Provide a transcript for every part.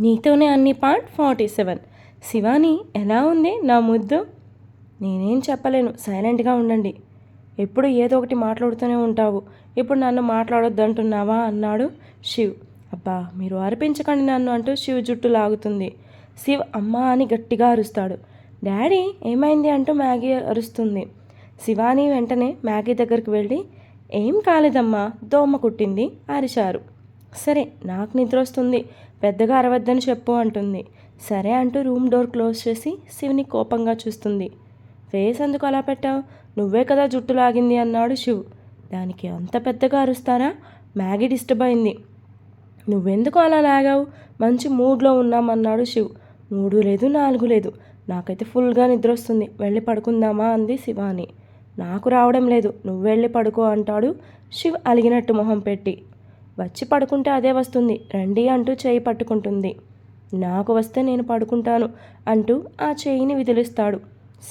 నీతోనే అన్ని part forty seven. Shivani ఎలా ఉంది? నా ముద్దు? నేనేం చెప్పలేను. సైలెంట్గా ఉండండి. ఎప్పుడు ఏదో ఒకటి మాట్లాడుతూనే ఉంటావు. ఇప్పుడు నన్ను మాట్లాడొద్దు అంటున్నావా అన్నాడు శివ్. అబ్బా మీరు అరిపించకండి నన్ను అంటూ శివ్ జుట్టు లాగుతుంది. శివ్ అమ్మా అని గట్టిగా అరుస్తాడు. డాడీ ఏమైంది? అంటూ మ్యాగీ అరుస్తుంది. శివాని వెంటనే మ్యాగీ దగ్గరికి వెళ్ళి ఏం కాలేదమ్మా? దోమ కుట్టింది అరిచారు. సరే నాకు నిద్ర వస్తుంది. పెద్దగా అరవద్దని చెప్పు అంటుంది. సరే అంటూ రూమ్ డోర్ క్లోజ్ చేసి శివుని కోపంగా చూస్తుంది. ఫేస్ ఎందుకు అలా పెట్టావు? నువ్వే కదా జుట్టు లాగింది అన్నాడు శివ్. దానికి అంత పెద్దగా అరుస్తారా మ్యాగీ డిస్టర్బ్ అయింది. నువ్వెందుకు అలా లాగావు? మంచి మూడ్లో ఉన్నామన్నాడు శివ్. మూడు లేదు నాలుగు లేదు. నాకైతే ఫుల్గా నిద్ర వస్తుంది వెళ్ళి పడుకుందామా? అంది శివాని. నాకు రావడం లేదు. నువ్వు వెళ్ళి పడుకో అంటాడు శివ్ అలిగినట్టు మొహం పెట్టి. వచ్చి పడుకుంటే అదే వస్తుంది. రండి అంటూ చేయి పట్టుకుంటుంది. నాకు వస్తే నేను పడుకుంటాను అంటూ ఆ చేయిని విదిలిస్తాడు.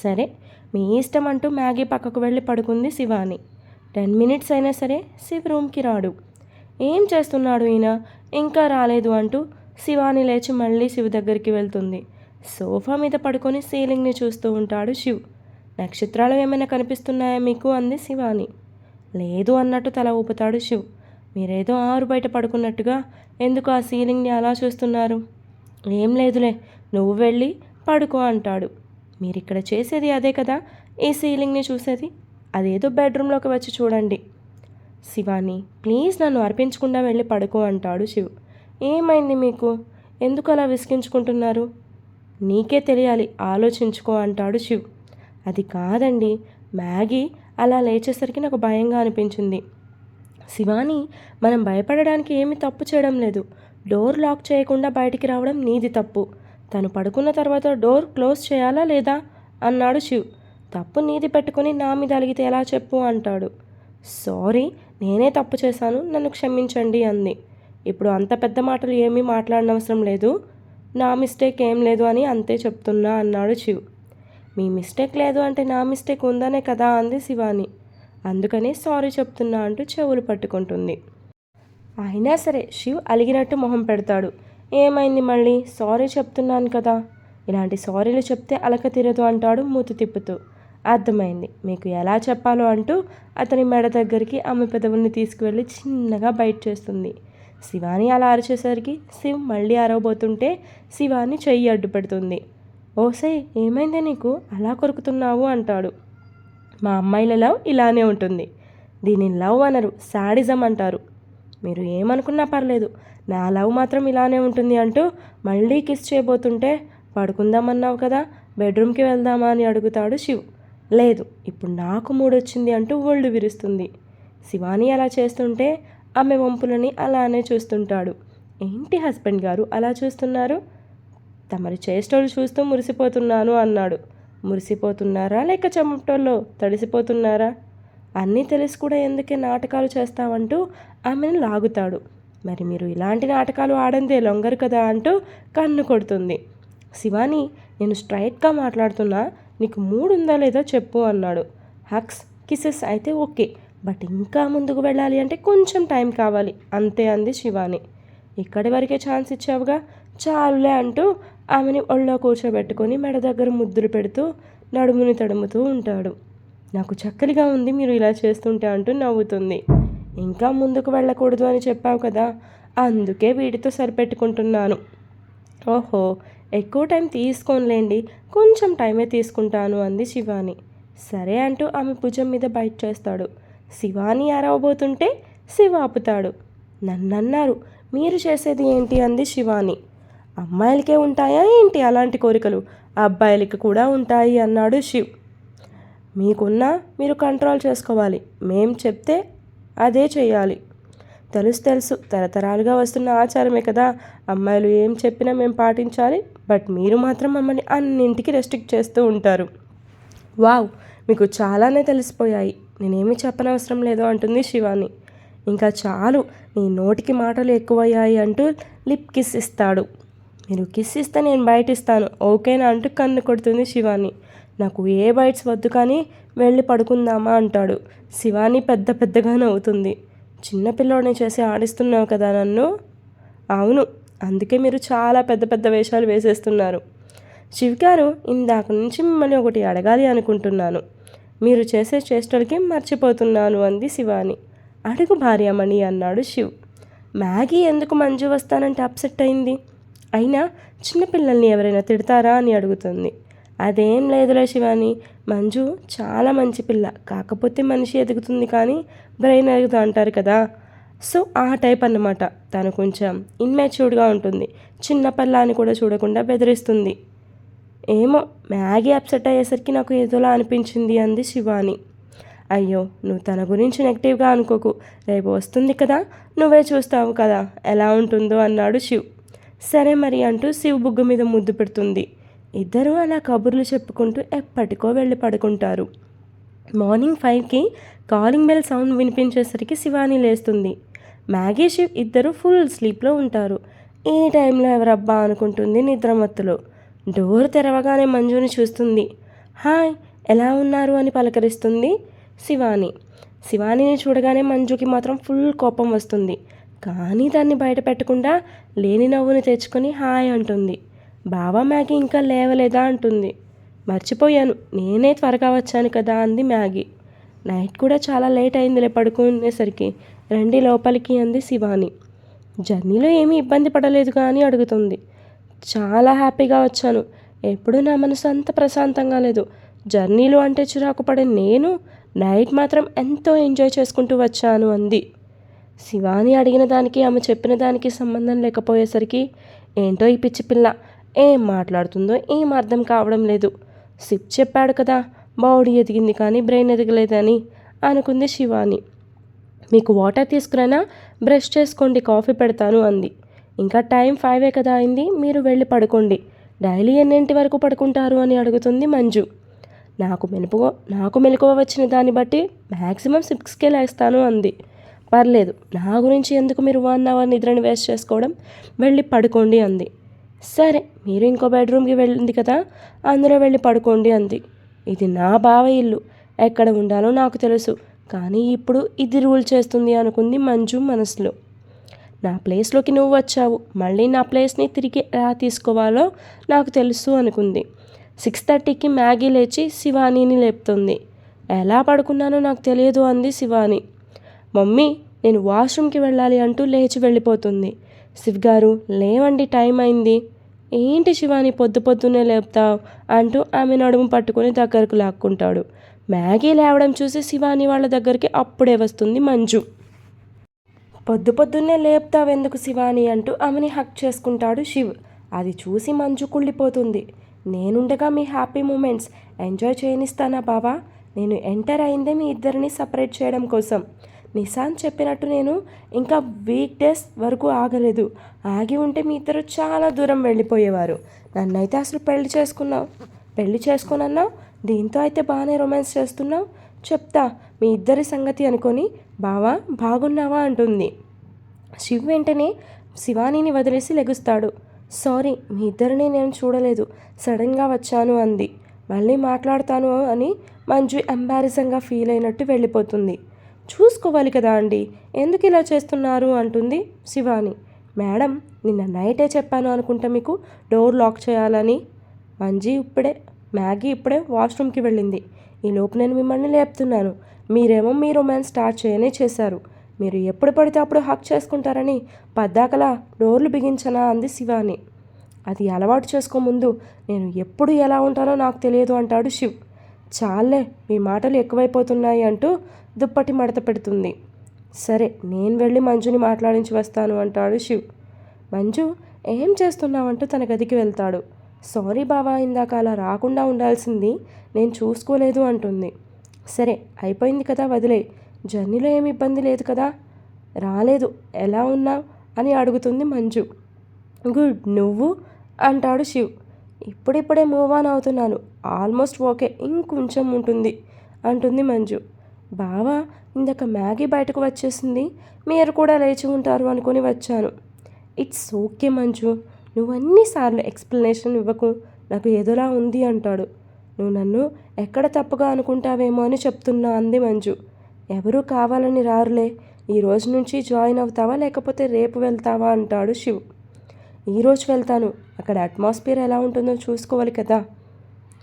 సరే మీ ఇష్టం అంటూ మ్యాగీ పక్కకు వెళ్ళి పడుకుంది శివాని. టెన్ మినిట్స్ అయినా సరే శివ రూమ్కి రాడు. ఏం చేస్తున్నాడు ఈయన? ఇంకా రాలేదు అంటూ శివాని లేచి మళ్ళీ శివ దగ్గరికి వెళ్తుంది. సోఫా మీద పడుకొని సీలింగ్ని చూస్తూ ఉంటాడు శివ్. నక్షత్రాలు ఏమైనా కనిపిస్తున్నాయా మీకు? అంది శివాని. లేదు అన్నట్టు తల ఊపుతాడు శివ్. మీరేదో ఆరు బయట పడుకున్నట్టుగా ఎందుకు ఆ సీలింగ్ని అలా చూస్తున్నారు? ఏం లేదులే నువ్వు వెళ్ళి పడుకో అంటాడు. మీరిక్కడ చేసేది అదే కదా ఈ సీలింగ్ని చూసేది? అదేదో బెడ్రూమ్లోకి వచ్చి చూడండి. శివాని ప్లీజ్ నన్ను అర్పించకుండా వెళ్ళి పడుకో అంటాడు శివ్. ఏమైంది మీకు? ఎందుకు అలా విసిగించుకుంటున్నారు? నీకే తెలియాలి ఆలోచించుకో అంటాడు శివ్. అది కాదండి మ్యాగీ అలా లేచేసరికి నాకు భయంగా అనిపించింది. శివాని మనం భయపడడానికి ఏమీ తప్పు చేయడం లేదు. డోర్ లాక్ చేయకుండా బయటికి రావడం నీది తప్పు. తను పడుకున్న తర్వాత డోర్ క్లోజ్ చేయాలా లేదా? అన్నాడు శివ్. తప్పు నీది పెట్టుకుని నా మీద అలిగితే ఎలా చెప్పు అంటాడు. సారీ నేనే తప్పు చేశాను నన్ను క్షమించండి అంది. ఇప్పుడు అంత పెద్ద మాటలు ఏమీ మాట్లాడనవసరం లేదు. నా మిస్టేక్ ఏం లేదు అని అంతే చెప్తున్నా అన్నాడు శివ్. మీ మిస్టేక్ లేదు అంటే నా మిస్టేక్ ఉందనే కదా అంది శివాని. అందుకనే సారీ చెప్తున్నా అంటూ చెవులు పట్టుకుంటుంది. అయినా సరే శివ్ అలిగినట్టు మొహం పెడతాడు. ఏమైంది మళ్ళీ? సారీ చెప్తున్నాను కదా. ఇలాంటి సారీలు చెప్తే అలక తీరదు అంటాడు మూతి తిప్పుతూ. అర్థమైంది. మీకు ఎలా చెప్పాలో అంటూ అతని మెడ దగ్గరికి ఆమె పెదవుల్ని తీసుకువెళ్ళి చిన్నగా బయట చేస్తుంది. శివాని అలా అరిచేసరికి శివ్ మళ్ళీ అరవబోతుంటే శివాని చెయ్యి అడ్డు పెడుతుంది ఓసే ఏమైంది నీకు? అలా కొరుకుతున్నావు అంటాడు. మా అమ్మాయిల లవ్ ఇలానే ఉంటుంది. దీన్ని లవ్ అనరు శాడిజం అంటారు. మీరు ఏమనుకున్నా పర్లేదు నా లవ్ మాత్రం ఇలానే ఉంటుంది అంటూ మళ్ళీ కిస్ చేయబోతుంటే పడుకుందామన్నావు కదా బెడ్రూమ్కి వెళ్దామా అని అడుగుతాడు శివ్. లేదు ఇప్పుడు నాకు మూడొచ్చింది అంటూ ఒళ్ళు విరుస్తుంది. శివాని అలా చేస్తుంటే ఆమె వంపులని అలానే చూస్తుంటాడు. ఏంటి హస్బెండ్ గారు అలా చూస్తున్నారు? తమరి చేష్టలు చూస్తూ మురిసిపోతున్నాను అన్నాడు. మురిసిపోతున్నారా? లేక చెమటల్లో తడిసిపోతున్నారా? అన్నీ తెలిసి కూడా ఎందుకే నాటకాలు చేస్తావంటూ ఆమెను లాగుతాడు. మరి మీరు ఇలాంటి నాటకాలు ఆడందే లొంగరు కదా అంటూ కన్ను కొడుతుంది. శివాని నేను స్ట్రైట్గా మాట్లాడుతున్నా నీకు మూడు ఉందా లేదో చెప్పు అన్నాడు. హక్స్ కిసెస్ అయితే ఓకే బట్ ఇంకా ముందుకు వెళ్ళాలి అంటే కొంచెం టైం కావాలి అంతే అంది శివాని. ఇక్కడి వరకే ఛాన్స్ ఇచ్చావుగా చాలులే అంటూ ఆమెని ఒళ్ళో కూర్చోబెట్టుకొని మెడ దగ్గర ముద్దులు పెడుతూ నడుముని తడుముతూ ఉంటాడు. నాకు చక్కలిగా ఉంది మీరు ఇలా చేస్తుంటే అంటూ నవ్వుతుంది. ఇంకా ముందుకు వెళ్ళకూడదు అని చెప్పావు కదా అందుకే వీటితో సరిపెట్టుకుంటున్నాను. ఓహో ఎక్కువ టైం తీసుకోనులేండి కొంచెం టైమే తీసుకుంటాను అంది శివాని. సరే అంటూ ఆమె భుజం మీద బయట చేస్తాడు. శివాని అరవబోతుంటే శివ ఆపుతాడు. నన్నన్నారు మీరు చేసేది ఏంటి అంది శివాని. అమ్మాయిలకే ఉంటాయా ఏంటి అలాంటి కోరికలు? అబ్బాయిలకి కూడా ఉంటాయి అన్నాడు శివ్. మీకున్నా మీరు కంట్రోల్ చేసుకోవాలి. మేం చెప్తే అదే చేయాలి. తెలుసు తెలుసు తరతరాలుగా వస్తున్న ఆచారమే కదా. అమ్మాయిలు ఏం చెప్పినా మేము పాటించాలి. బట్ మీరు మాత్రం మమ్మల్ని అన్నింటికి రెస్ట్రిక్ట్ చేస్తూ ఉంటారు. వావ్ మీకు చాలానే తెలిసిపోయాయి. నేనేమి చెప్పనవసరం లేదు అంటుంది శివాని. ఇంకా చాలు నీ నోటికి మాటలు ఎక్కువయ్యాయి అంటూ లిప్ కిస్ ఇస్తాడు. మీరు కిస్ ఇస్తే నేను బయట ఇస్తాను ఓకేనా? అంటూ కన్ను కొడుతుంది శివాని. నాకు ఏ బైట్స్ వద్దు కానీ వెళ్ళి పడుకుందామా అంటాడు. శివాని పెద్ద పెద్దగా నవ్వుతుంది. చిన్నపిల్లోడిని చేసి ఆడిస్తున్నావు కదా నన్ను? అవును. అందుకే మీరు చాలా పెద్ద పెద్ద వేషాలు వేసేస్తున్నారు. శివ్ గారు ఇందాక నుంచి మిమ్మల్ని ఒకటి అడగాలి అనుకుంటున్నాను. మీరు చేసే చేష్టలకి మర్చిపోతున్నాను అంది శివాని. అడుగు భార్యమణి అన్నాడు శివ్. మ్యాగీ ఎందుకు మంజు వస్తానంటే అప్సెట్ అయింది? అయినా చిన్నపిల్లల్ని ఎవరైనా తిడతారా అని అడుగుతుంది. అదేం లేదులే శివాని మంజు చాలా మంచి పిల్ల కాకపోతే మనిషి ఎదుగుతుంది కానీ బ్రెయిన్ ఎదుగుతా అంటారు కదా. సో ఆ టైప్ అన్నమాట. తను కొంచెం ఇన్మెచ్యూర్డ్గా ఉంటుంది. చిన్న పిల్లని కూడా చూడకుండా బెదిరిస్తుంది. ఏమో మ్యాగీ అప్సెట్ అయ్యేసరికి నాకు ఏదోలా అనిపించింది అంది శివాని. అయ్యో నువ్వు తన గురించి నెగిటివ్గా అనుకోకు. రేపు వస్తుంది కదా నువ్వే చూస్తావు కదా ఎలా ఉంటుందో అన్నాడు శివ్. సరే మరి అంటూ శివ బుగ్గ మీద ముద్దు పెడుతుంది. ఇద్దరూ అలా కబుర్లు చెప్పుకుంటూ ఎప్పటికో వెళ్ళి పడుకుంటారు. మార్నింగ్ ఫైవ్కి కాలింగ్ బెల్ సౌండ్ వినిపించేసరికి శివాని లేస్తుంది. మ్యాగీ షివ్ ఇద్దరు ఫుల్ స్లీప్లో ఉంటారు. ఈ టైంలో ఎవరబ్బా అనుకుంటుంది నిద్రమత్తులో. డోర్ తెరవగానే మంజుని చూస్తుంది. హాయ్ ఎలా ఉన్నారు అని పలకరిస్తుంది శివాని. శివానిని చూడగానే మంజుకి మాత్రం ఫుల్ కోపం వస్తుంది. కానీ దాన్ని బయట పెట్టకుండా లేని నవ్వుని తెచ్చుకొని హాయ్ అంటుంది. బావా మ్యాగీ ఇంకా లేవలేదా అంటుంది. మర్చిపోయాను నేనే త్వరగా వచ్చాను కదా అంది మ్యాగీ. నైట్ కూడా చాలా లేట్ అయిందిలే పడుకునేసరికి రండి లోపలికి అంది శివాని. జర్నీలో ఏమీ ఇబ్బంది పడలేదుగా అని అడుగుతుంది. చాలా హ్యాపీగా వచ్చాను ఎప్పుడూ నా మనసు అంత ప్రశాంతంగా లేదు. జర్నీలు అంటే చిరాకు పడే నేను నైట్ మాత్రం ఎంతో ఎంజాయ్ చేసుకుంటూ వచ్చాను అంది. శివాని అడిగిన దానికి ఆమె చెప్పిన దానికి సంబంధం లేకపోయేసరికి ఏంటో ఈ పిచ్చి పిల్ల? ఏం మాట్లాడుతుందో ఏం అర్థం కావడం లేదు. సిప్ చెప్పాడు కదా బాడీ ఎదిగింది కానీ బ్రెయిన్ ఎదగలేదని అనుకుంది శివాని. మీకు వాటర్ తీసుకురైనా? బ్రష్ చేసుకోండి కాఫీ పెడతాను అంది. ఇంకా టైం ఫైవే కదా అయింది మీరు వెళ్ళి పడుకోండి. డైలీ ఎన్నింటి వరకు పడుకుంటారు? అని అడుగుతుంది మంజు. నాకు మెలుపు నాకు మెలకువ వచ్చిన దాన్ని బట్టి మ్యాక్సిమం సిక్స్కే లేస్తాను అంది. పర్లేదు. నా గురించి ఎందుకు మీరు వన్ అవర్ నిద్రని వేస్ట్ చేసుకోవడం? వెళ్ళి పడుకోండి అంది. సరే మీరు ఇంకో బెడ్రూమ్కి వెళ్ళింది కదా అందులో వెళ్ళి పడుకోండి అంది. ఇది నా బావ ఇల్లు. ఎక్కడ ఉండాలో నాకు తెలుసు. కానీ ఇప్పుడు ఇది రూల్ చేస్తుంది అనుకుంది మంజు మనసులో. నా ప్లేస్లోకి నువ్వు వచ్చావు. మళ్ళీ నా ప్లేస్ని తిరిగి ఎలా తీసుకోవాలో నాకు తెలుసు అనుకుంది. సిక్స్ థర్టీకి మ్యాగీ లేచి శివానీని లేపుతుంది. ఎలా పడుకున్నానో నాకు తెలియదు అంది శివాని. మమ్మీ నేను వాష్రూమ్కి వెళ్ళాలి అంటూ లేచి వెళ్ళిపోతుంది. శివ్ గారు లేవండి టైం అయింది. ఏంటి శివాని పొద్దు పొద్దున్నే లేపుతావు? అంటూ ఆమె నడుము పట్టుకొని దగ్గరకు లాక్కుంటాడు. మ్యాగీ లేవడం చూసి శివాని వాళ్ళ దగ్గరికి అప్పుడే వస్తుంది మంజు. పొద్దు పొద్దున్నే లేపుతావెందుకు శివాని? అంటూ ఆమెని హక్ చేసుకుంటాడు శివ్. అది చూసి మంజు కుళ్ళిపోతుంది. నేనుండగా మీ హ్యాపీ మూమెంట్స్. ఎంజాయ్ చేయనిస్తానా బావా? నేను ఎంటర్ అయిందే మీ ఇద్దరిని సపరేట్ చేయడం కోసం. నిశాంత్ చెప్పినట్టు నేను ఇంకా వీక్ డేస్ వరకు ఆగలేదు. ఆగి ఉంటే మీ ఇద్దరు చాలా దూరం వెళ్ళిపోయేవారు. నన్నైతే అసలు పెళ్ళి చేసుకున్నావు? పెళ్ళి చేసుకోనన్నావు? దీంతో అయితే బాగానే రొమాన్స్ చేస్తున్నావు? చెప్తా మీ ఇద్దరి సంగతి అనుకొని బావా బాగున్నావా? అంటుంది. శివ్ వెంటనే శివానీని వదిలేసి లెగుస్తాడు. సారీ మీ ఇద్దరిని నేను చూడలేదు. సడన్గా వచ్చాను అంది. మళ్ళీ మాట్లాడతాను అని మంజు ఎంబారసింగ్గా ఫీల్ అయినట్టు వెళ్ళిపోతుంది. చూసుకోవాలి కదా అండి. ఎందుకు ఇలా చేస్తున్నారు? అంటుంది శివాని. మేడం నిన్న నైటే చెప్పాను అనుకుంటా మీకు డోర్ లాక్ చేయాలని. మంజీ ఇప్పుడే మ్యాగీ ఇప్పుడే వాష్రూమ్కి వెళ్ళింది. ఈ లోపు నేను మిమ్మల్ని లేపుతున్నాను. మీరేమో మీ రొమాన్స్ స్టార్ట్ చేయనే చేశారు. మీరు ఎప్పుడు పడితే అప్పుడు హక్ చేసుకుంటారని పద్దాకలా డోర్లు బిగించనా అంది శివాని. అది అలవాటు చేసుకో ముందు నేను ఎప్పుడు ఎలా ఉంటానో నాకు తెలియదు అంటాడు శివ్. చాలే మీ మాటలు ఎక్కువైపోతున్నాయి అంటూ దుప్పటి మడత పెడుతుంది. సరే నేను వెళ్ళి మంజుని మాట్లాడించి వస్తాను అంటాడు శివ్. మంజు ఏం చేస్తున్నావంటూ తన గదికి వెళ్తాడు. సారీ బావా ఇందాక అలా రాకుండా ఉండాల్సింది నేను చూసుకోలేదు అంటుంది. సరే అయిపోయింది కదా వదిలే. జర్నీలో ఏమి ఇబ్బంది లేదు కదా. రాలేదు ఎలా ఉన్నావు? అని అడుగుతుంది మంజు. గుడ్ నువ్వు? అంటాడు శివ్. ఇప్పుడిప్పుడే మూవ్ ఆన్ అవుతున్నాను. ఆల్మోస్ట్ ఓకే ఇంకొంచెం ఉంటుంది అంటుంది మంజు. బావా ఇందాక మ్యాగీ బయటకు వచ్చేసింది మీరు కూడా లేచి ఉంటారు అనుకుని వచ్చాను. It's okay Manju. నువ్వు అన్నిసార్లు ఎక్స్ప్లెనేషన్ ఇవ్వకు. నాకు ఏదోలా ఉంది అంటాడు. నువ్వు నన్ను ఎక్కడ తప్పుగా అనుకుంటావేమో అని చెప్తున్నా అంది మంజు. ఎవరూ కావాలని రారులే. ఈ రోజు నుంచి జాయిన్ అవుతావా లేకపోతే రేపు వెళ్తావా అంటాడు శివ్. ఈరోజు వెళ్తాను. అక్కడ అట్మాస్ఫియర్ ఎలా ఉంటుందో చూసుకోవాలి కదా.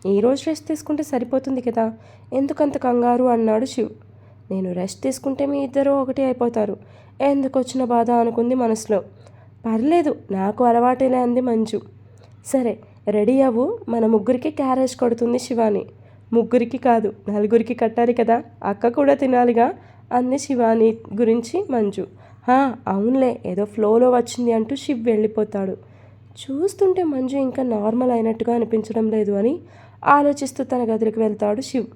ఈరోజు రెస్ట్ తీసుకుంటే సరిపోతుంది కదా. ఎందుకంత కంగారు అన్నాడు శివ్. నేను రెస్ట్ తీసుకుంటే మీ ఇద్దరు ఒకటి అయిపోతారు. ఎందుకు వచ్చిన బాధ అనుకుంది మనసులో. పర్లేదు నాకు అలవాటేలే అంది మంజు. సరే రెడీ అవ్వు. మన ముగ్గురికి క్యారేజ్ కొడుతుంది శివాని. ముగ్గురికి కాదు నలుగురికి కట్టాలి కదా. అక్క కూడా తినాలిగా అంది శివాని గురించి మంజు. అవునులే ఏదో ఫ్లోలో వచ్చింది అంటూ శివ్ వెళ్ళిపోతాడు. చూస్తుంటే మంజు ఇంకా నార్మల్ అయినట్టుగా అనిపించడం లేదు అని ఆలోచిస్తూ తన గదిలోకి వెళ్తాడు శివ్.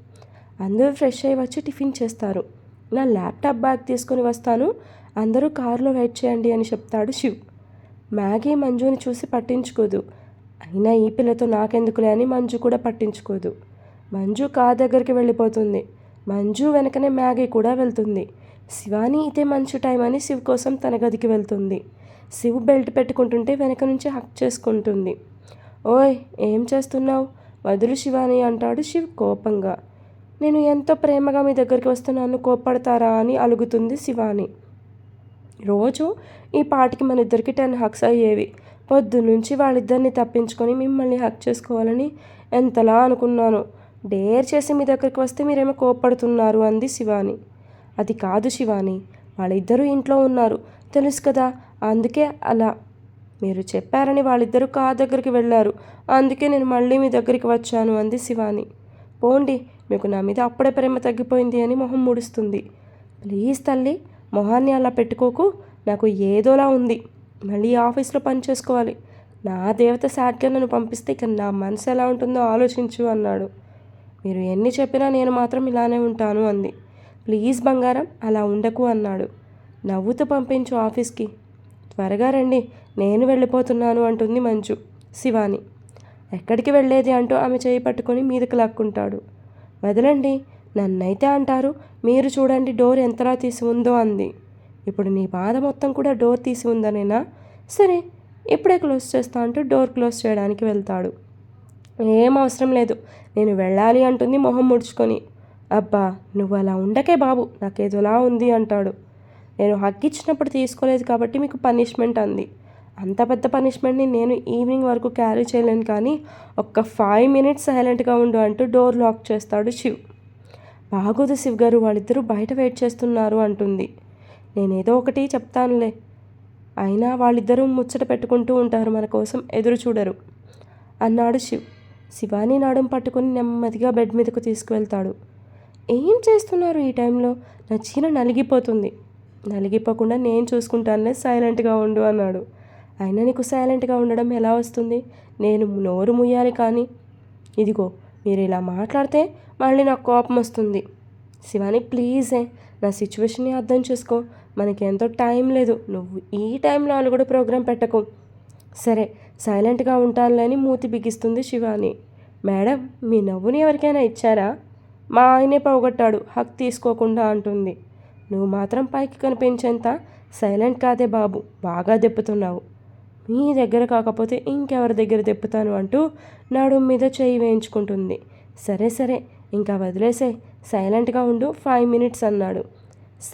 అందరూ ఫ్రెష్ అయ్యి వచ్చి టిఫిన్ చేస్తారు. నా ల్యాప్టాప్ బ్యాగ్ తీసుకొని వస్తాను అందరూ కారులో వెయిట్ చేయండి అని చెప్తాడు శివ్. మ్యాగీ మంజుని చూసి పట్టించుకోదు. అయినా ఈ పిల్లతో నాకెందుకులే అని మంజు కూడా పట్టించుకోదు. మంజు కార్ దగ్గరికి వెళ్ళిపోతుంది. మంజు వెనకనే మ్యాగీ కూడా వెళ్తుంది. శివాని ఇదే మంచి టైం అని శివ్ కోసం తన గదికి వెళ్తుంది. శివ్ బెల్ట్ పెట్టుకుంటుంటే వెనక నుంచి హక్ చేసుకుంటుంది. ఓయ్ ఏం చేస్తున్నావు? వదులు శివాని అంటాడు శివ్ కోపంగా. నేను ఎంతో ప్రేమగా మీ దగ్గరికి వస్తున్నాను కోప్పడతారా అని అలుగుతుంది శివాని. రోజు ఈ పాటికి మన ఇద్దరికి టెన్ హక్స్ అయ్యేవి. పొద్దు నుంచి వాళ్ళిద్దరిని తప్పించుకొని మిమ్మల్ని హక్ చేసుకోవాలని ఎంతలా అనుకున్నాను. డేర్ చేసి మీ దగ్గరికి వస్తే మీరేమో కోప్పడుతున్నారు అంది శివాని. అది కాదు శివాని వాళ్ళిద్దరూ ఇంట్లో ఉన్నారు. తెలుసు కదా అందుకే అలా. మీరు చెప్పారని వాళ్ళిద్దరూ కార్ దగ్గరికి వెళ్ళారు. అందుకే నేను మళ్ళీ మీ దగ్గరికి వచ్చాను అంది శివాని. పోండి మీకు నా మీద అప్పుడే ప్రేమ తగ్గిపోయింది అని మొహం ముడుస్తుంది. ప్లీజ్ తల్లి మొహాన్ని అలా పెట్టుకోకు నాకు ఏదోలా ఉంది. మళ్ళీ ఆఫీస్లో పని చేసుకోవాలి. నా దేవత సాట్గా నన్ను పంపిస్తే ఇక నా మనసు ఎలా ఉంటుందో ఆలోచించు అన్నాడు. మీరు ఎన్ని చెప్పినా నేను మాత్రం ఇలానే ఉంటాను అంది. ప్లీజ్ బంగారం అలా ఉండకు అన్నాడు. నవ్వుతూ పంపించు ఆఫీస్కి. త్వరగా రండి నేను వెళ్ళిపోతున్నాను అంటుంది మంజు శివాని. ఎక్కడికి వెళ్ళేది అంటూ ఆమె చేయి పట్టుకొని మీదకి లాక్కుంటాడు. వదలండి నన్నైతే అంటారు మీరు చూడండి డోర్ ఎంతలా తీసి ఉందో అంది. ఇప్పుడు నీ బాధ మొత్తం కూడా డోర్ తీసి ఉందనేనా? సరే ఇప్పుడే క్లోజ్ చేస్తా అంటూ డోర్ క్లోజ్ చేయడానికి వెళ్తాడు. ఏం అవసరం లేదు నేను వెళ్ళాలి అంటుంది మొహం ముడుచుకొని. అబ్బా నువ్వు అలా ఉండకే బాబు నాకేదోలా ఉంది అంటాడు. నేను హక్ ఇచ్చినప్పుడు తీసుకోలేదు కాబట్టి మీకు పనిష్మెంట్ అంది. అంత పెద్ద పనిష్మెంట్ని నేను ఈవినింగ్ వరకు క్యారీ చేయలేను కానీ ఒక్క ఫైవ్ మినిట్స్ సైలెంట్గా ఉండు అంటూ డోర్ లాక్ చేస్తాడు శివ్. బాగోదు శివ్ గారు వాళ్ళిద్దరూ బయట వెయిట్ చేస్తున్నారు అంటుంది. నేనేదో ఒకటి చెప్తానులే. అయినా వాళ్ళిద్దరూ ముచ్చట పెట్టుకుంటూ ఉంటారు మన కోసం ఎదురు చూడరు అన్నాడు శివ్. శివాని నాడం పట్టుకుని నెమ్మదిగా బెడ్ మీదకు తీసుకువెళ్తాడు. ఏం చేస్తున్నారు ఈ టైంలో? నా చీర నలిగిపోతుంది. నలిగిపోకుండా నేను చూసుకుంటానులే సైలెంట్గా ఉండు అన్నాడు. అయినా నీకు సైలెంట్గా ఉండడం ఎలా వస్తుంది? నేను నోరు ముయ్యాలి కానీ. ఇదిగో మీరు ఇలా మాట్లాడితే మళ్ళీ నాకు కోపం వస్తుంది. శివాని ప్లీజే నా సిచ్యువేషన్ని అర్థం చేసుకో. మనకి ఎంతో టైం లేదు. నువ్వు ఈ టైంలో వాళ్ళు కూడా ప్రోగ్రాం పెట్టకు. సరే సైలెంట్గా ఉంటానులే అని మూతి బిగిస్తుంది శివాని. మేడం మీ నవ్వుని ఎవరికైనా ఇచ్చారా? మా ఆయనే పోగొట్టాడు హక్ తీసుకోకుండా అంటుంది. నువ్వు మాత్రం పైకి కనిపించేంత సైలెంట్ కాదే బాబు బాగా దెప్పుతున్నావు మీ దగ్గర కాకపోతే ఇంకెవరి దగ్గర దెప్పుతాను అంటూ నడుం మీద చేయి వేయించుకుంటుంది. సరే సరే ఇంకా వదిలేసే సైలెంట్గా ఉండు ఫైవ్ మినిట్స్ అన్నాడు.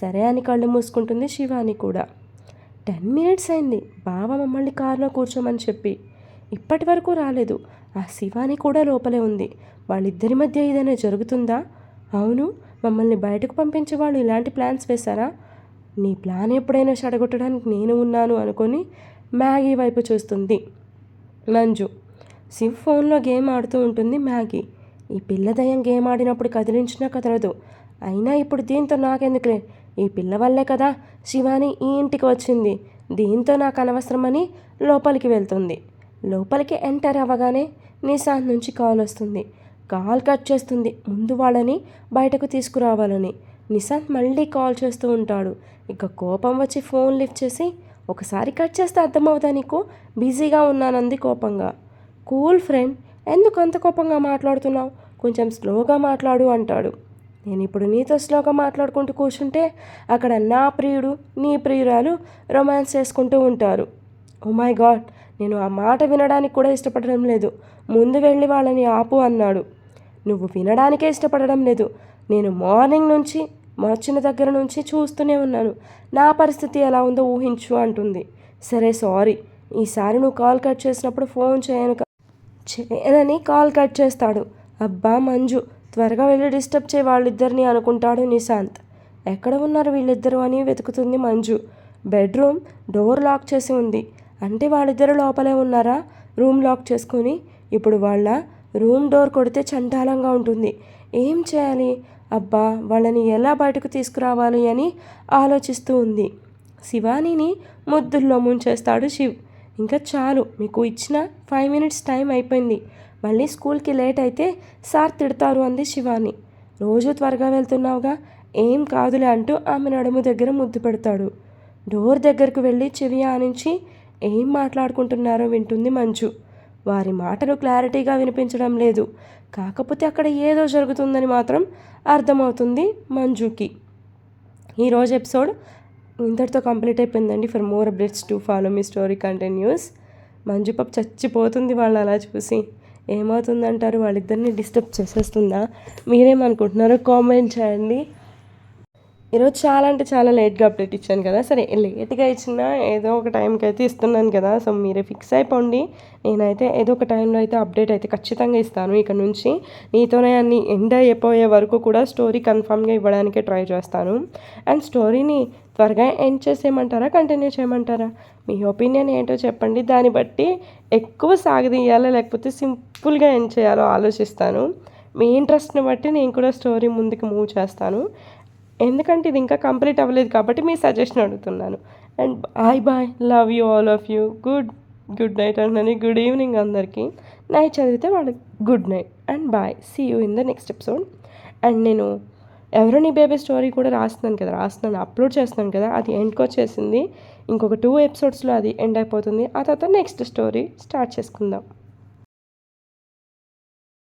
సరే అని కళ్ళు మూసుకుంటుంది శివాని కూడా. టెన్ మినిట్స్ అయింది బావ మమ్మల్ని కారులో కూర్చోమని చెప్పి. ఇప్పటి వరకు రాలేదు ఆ శివాని కూడా లోపలే ఉంది. వాళ్ళిద్దరి మధ్య ఏదైనా జరుగుతుందా? అవును. మమ్మల్ని బయటకు పంపించే వాళ్ళు ఇలాంటి ప్లాన్స్ వేశారా? నీ ప్లాన్ ఎప్పుడైనా చెడగొట్టడానికి నేను ఉన్నాను అనుకొని మ్యాగీ వైపు చూస్తుంది. మంజు శివ్ ఫోన్లో గేమ్ ఆడుతూ ఉంటుంది మ్యాగీ. ఈ పిల్లదయం గేమ్ ఆడినప్పుడు కదిలించినా కదలదు. అయినా ఇప్పుడు దీంతో నాకెందుకులే? ఈ పిల్ల వల్లే కదా శివాని ఈ ఇంటికి వచ్చింది. దీంతో నాకు అనవసరమని లోపలికి వెళ్తుంది. లోపలికి ఎంటర్ అవ్వగానే నిశాంత్ నుంచి కాల్ వస్తుంది. కాల్ కట్ చేస్తుంది. ముందు వాళ్ళని బయటకు తీసుకురావాలని. నిశాంత్ మళ్ళీ కాల్ చేస్తూ ఉంటాడు. ఇక కోపం వచ్చి ఫోన్ లిఫ్ట్ చేసి ఒకసారి కట్ చేస్తే అర్థమవుతా నీకు? బిజీగా ఉన్నానంది కోపంగా. కూల్ ఫ్రెండ్ ఎందుకు అంత కోపంగా మాట్లాడుతున్నావు? కొంచెం స్లోగా మాట్లాడు అంటాడు. నేను ఇప్పుడు నీతో స్లోగా మాట్లాడుకుంటూ కూర్చుంటే అక్కడ నా ప్రియుడు నీ ప్రియురాలు రొమాన్స్ చేసుకుంటూ ఉంటారు. Oh my god! నేను ఆ మాట వినడానికి కూడా ఇష్టపడడం లేదు. ముందు వెళ్ళి వాళ్ళని ఆపు అన్నాడు. నువ్వు వినడానికే ఇష్టపడడం లేదు. నేను మార్నింగ్ నుంచి వచ్చిన దగ్గర నుంచి చూస్తూనే ఉన్నాను. నా పరిస్థితి ఎలా ఉందో ఊహించు అంటుంది. సరే సారీ. ఈసారి నువ్వు కాల్ కట్ చేసినప్పుడు ఫోన్ చేయను చేయనని కాల్ కట్ చేస్తాడు. అబ్బా మంజు. త్వరగా వెళ్ళి డిస్టర్బ్ చేయి వాళ్ళిద్దరిని అనుకుంటాడు నిశాంత్. ఎక్కడ ఉన్నారు వీళ్ళిద్దరు అని వెతుకుతుంది మంజు. బెడ్రూమ్ డోర్ లాక్ చేసి ఉంది. అంటే వాళ్ళిద్దరు లోపలే ఉన్నారా? రూమ్ లాక్ చేసుకొని ఇప్పుడు వాళ్ళ రూమ్ డోర్ కొడితే చండాలంగా ఉంటుంది. ఏం చేయాలి? అబ్బా వాళ్ళని ఎలా బయటకు తీసుకురావాలి అని ఆలోచిస్తూ ఉంది. శివానీని ముద్దుల్లో ముంచేస్తాడు శివ్. ఇంకా చాలు మీకు ఇచ్చిన ఫైవ్ మినిట్స్ టైం అయిపోయింది. మళ్ళీ స్కూల్కి లేట్ అయితే సార్ తిడతారు అంది శివాని. రోజు త్వరగా వెళ్తున్నావుగా? ఏం కాదులే అంటూ ఆమె నడుము దగ్గర ముద్దు పెడతాడు. డోర్ దగ్గరకు వెళ్ళి చెవి ఆనించి ఏం మాట్లాడుకుంటున్నారో వింటుంది మంచు వారి మాటలు క్లారిటీగా వినిపించడం లేదు. కాకపోతే అక్కడ ఏదో జరుగుతుందని మాత్రం అర్థమవుతుంది మంజుకి. ఈరోజు ఎపిసోడ్ ఇంతటితో కంప్లీట్ అయిపోయిందండి. For more updates to follow me story continues Manju పాప చచ్చిపోతుంది వాళ్ళు అలా చూసి. ఏమవుతుందంటారు? వాళ్ళిద్దరిని డిస్టర్బ్ చేసేస్తుందా? మీరేమనుకుంటున్నారో కామెంట్ చేయండి. ఈరోజు చాలా అంటే చాలా లేట్గా అప్డేట్ ఇచ్చాను కదా. సరే లేట్గా ఇచ్చినా ఏదో ఒక టైంకి అయితే ఇస్తున్నాను కదా. సో మీరే ఫిక్స్ అయిపోండి. నేనైతే ఏదో ఒక టైంలో అయితే అప్డేట్ అయితే ఖచ్చితంగా ఇస్తాను ఇక్కడ నుంచి. నీతోనే అన్ని ఎండ్ అయిపోయే వరకు కూడా స్టోరీ కన్ఫామ్గా ఇవ్వడానికే ట్రై చేస్తాను. అండ్ స్టోరీని త్వరగా ఎండ్ చేసేయమంటారా కంటిన్యూ చేయమంటారా? మీ ఒపీనియన్ ఏంటో చెప్పండి. దాన్ని బట్టి ఎక్కువ సాగదీయాలా లేకపోతే సింపుల్గా ఎండ్ చేయాలో ఆలోచిస్తాను. మీ ఇంట్రెస్ట్ని బట్టి నేను కూడా స్టోరీ ముందుకు మూవ్ చేస్తాను. ఎందుకంటే ఇది ఇంకా కంప్లీట్ అవ్వలేదు కాబట్టి మీ సజెషన్ అడుగుతున్నాను. And bye bye love you all of you. Good good night అండి గుడ్ ఈవినింగ్ అందరికీ. నైట్ చదివితే వాళ్ళకి good night. And bye. See you in the next episode and నేను ఎవరో నీ బేబీ స్టోరీ కూడా రాస్తున్నాను కదా రాస్తున్నాను అప్లోడ్ చేస్తున్నాను కదా అది ఎండ్కి వచ్చేసింది. ఇంకొక టూ ఎపిసోడ్స్లో అది ఎండ్ అయిపోతుంది. ఆ తర్వాత నెక్స్ట్ స్టోరీ స్టార్ట్ చేసుకుందాం.